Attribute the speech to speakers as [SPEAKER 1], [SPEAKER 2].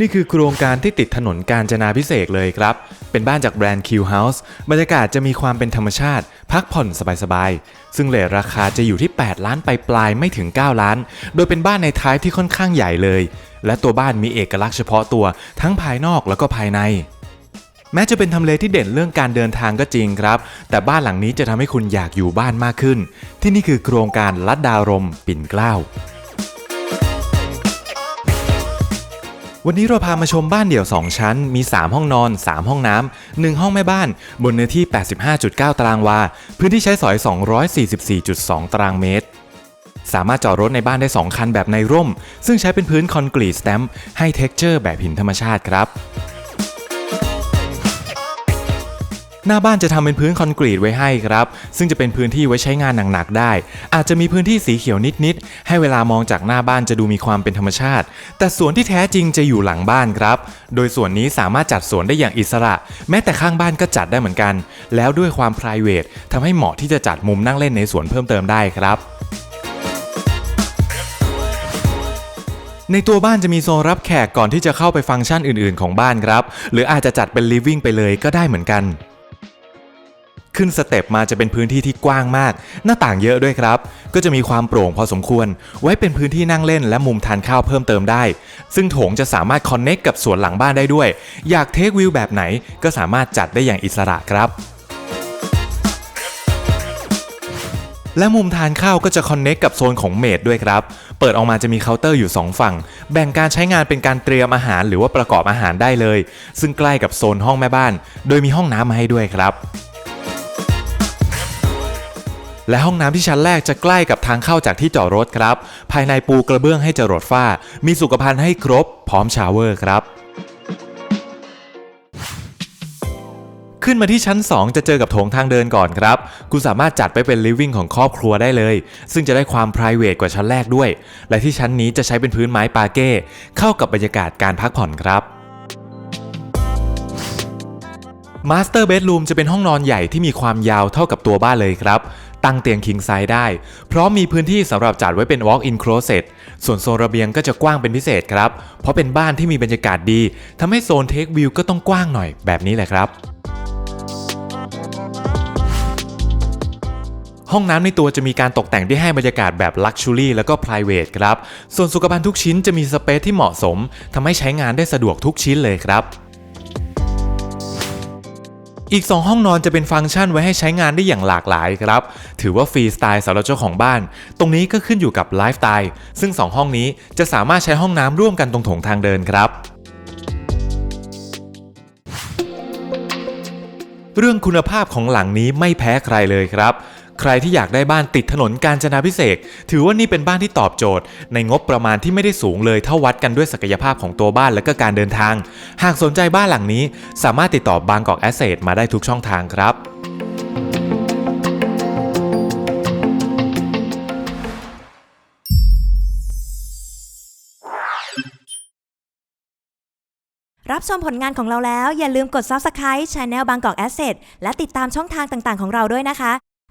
[SPEAKER 1] นี่คือโครงการที่ติดถนนกาญจนาพิเศษเลยครับ เป็นบ้านจากแบรนด์ Q House บรรยากาศจะมีความเป็นธรรมชาติ พักผ่อนสบายๆ ซึ่งเลทราคาจะอยู่ที่ 8 ล้านไปปลายไม่ถึง 9 ล้าน โดยเป็นบ้านในท้ายที่ค่อนข้างใหญ่เลย และตัวบ้านมีเอกลักษณ์เฉพาะตัวทั้งภายนอกแล้วก็ภายในแม้จะเป็นทำเลที่เด่นเรื่องการเดินทางก็จริงครับ แต่บ้านหลังนี้จะทำให้คุณอยากอยู่บ้านมากขึ้น ที่นี่คือโครงการลัดดารม ปิ่นเกล้า วันนี้เราพามาชมบ้านเดี่ยว 2 ชั้น มี 3 ห้องนอน 3 ห้องน้ำ 1 ห้องแม่บ้าน บนเนื้อที่ 85.9 ตารางวา พื้นที่ใช้สอย 244.2 ตารางเมตร สามารถจอดรถในบ้านได้ 2 คันแบบในร่ม ซึ่งใช้เป็นพื้นคอนกรีตสแตมป์ให้เท็กเจอร์แบบหินธรรมชาติครับ หน้าบ้านจะทำเป็นพื้นคอนกรีตไว้ให้ครับ ซึ่งจะเป็นพื้นที่ไว้ใช้งานหนักๆได้ อาจจะมีพื้นที่สีเขียวนิดๆ ให้เวลามองจากหน้าบ้านจะดูมีความเป็นธรรมชาติ แต่สวนที่แท้จริงจะอยู่หลังบ้านครับ โดยส่วนนี้สามารถจัดสวนได้อย่างอิสระ แม้แต่ข้างบ้านก็จัดได้เหมือนกัน แล้วด้วยความ p r i v a t ทำให้เหมาะที่จะจัดมุมนั่งเล่นในสวนเพิ่มเติมได้ครับในตัวบ้านจะมีโซนรับแขกก่อนที่จะเข้าไปฟังก์ชันอื่นๆของบ้านครับ หรืออาจจะจัดเป็น living ไปเลยก็ได้เหมือนกัน ขึ้นสเต็ปมาจะเป็นพื้นที่ที่กว้างมาก หน้าต่างเยอะด้วยครับ ก็จะมีความโปร่งพอสมควร ไว้เป็นพื้นที่นั่งเล่นและมุมทานข้าวเพิ่มเติมได้ ซึ่งโถงจะสามารถคอนเน็กกับสวนหลังบ้านได้ด้วย อยากเทควิวแบบไหนก็สามารถจัดได้อย่างอิสระครับและมุมทานข้าวก็จะคอนเน็กกับโซนของเมดด้วยครับ เปิดออกมาจะมีเคาน์เตอร์อยู่ 2 ฝั่ง แบ่งการใช้งานเป็นการเตรียมอาหารหรือว่าประกอบอาหารได้เลย ซึ่งใกล้กับโซนห้องแม่บ้าน โดยมีห้องน้ำมาให้ด้วยครับ และห้องน้ำที่ชั้นแรกจะใกล้กับทางเข้าจากที่จอดรถครับ ภายในปูกระเบื้องให้จรดฝ้า มีสุขภัณฑ์ให้ครบ พร้อมชาวเวอร์ครับขึ้นมาที่ชั้น 2 จะเจอกับโถงทางเดินก่อนครับ คุณสามารถจัดไปเป็น living ของครอบครัวได้เลย ซึ่งจะได้ความ p r i v a t กว่าชั้นแรกด้วย และที่ชั้นนี้จะใช้เป็นพื้นไม้ปาเก้ เข้ากับบรรยากาศการพักผ่อนครับมาสเตอร์เบด o ูมจะเป็นห้องนอนใหญ่ที่มีความยาวเท่ากับตัวบ้านเลยครับ ตั้งเตียงคิงไซด์ได้ เพร้อมมีพื้นที่สำหรับจัดไว้เป็น walk-in closet ส่วนโซนระเบียงก็จะกว้างเป็นพิเศษครับ เพราะเป็นบ้านที่มีบรรยากาศดีทำให้โซนเทควิวก็ต้องกว้างหน่อยแบบนี้แหละครับห้องน้ำในตัวจะมีการตกแต่งที่ให้บรรยากาศแบบ Luxury แล้วก็ Private ครับ ส่วนสุขภัณฑ์ทุกชิ้นจะมีสเปซที่เหมาะสมทำให้ใช้งานได้สะดวกทุกชิ้นเลยครับ อีก 2 ห้องนอนจะเป็นฟังก์ชันไว้ให้ใช้งานได้อย่างหลากหลายครับ ถือว่าฟรีสไตล์สำหรับเจ้าของบ้าน ตรงนี้ก็ขึ้นอยู่กับไลฟ์สไตล์ซึ่ง 2 ห้องนี้จะสามารถใช้ห้องน้ำร่วมกันตรงโถงทางเดินครับเรื่องคุณภาพของหลังนี้ไม่แพ้ใครเลยครับ ใครที่อยากได้บ้านติดถนนกาญจนาพิเศษถือว่านี่เป็นบ้านที่ตอบโจทย์ ในงบประมาณที่ไม่ได้สูงเลยเท่าวัดกันด้วยศักยภาพของตัวบ้านและก็การเดินทาง หากสนใจบ้านหลังนี้ สามารถติดต่อบางกอกแอสเซทมาได้ทุกช่องทางครับ
[SPEAKER 2] รับชมผลงานของเราแล้วอย่าลืมกด Subscribe Channel บางกอก Asset และติดตามช่องทางต่างๆ ของเราด้วยนะคะ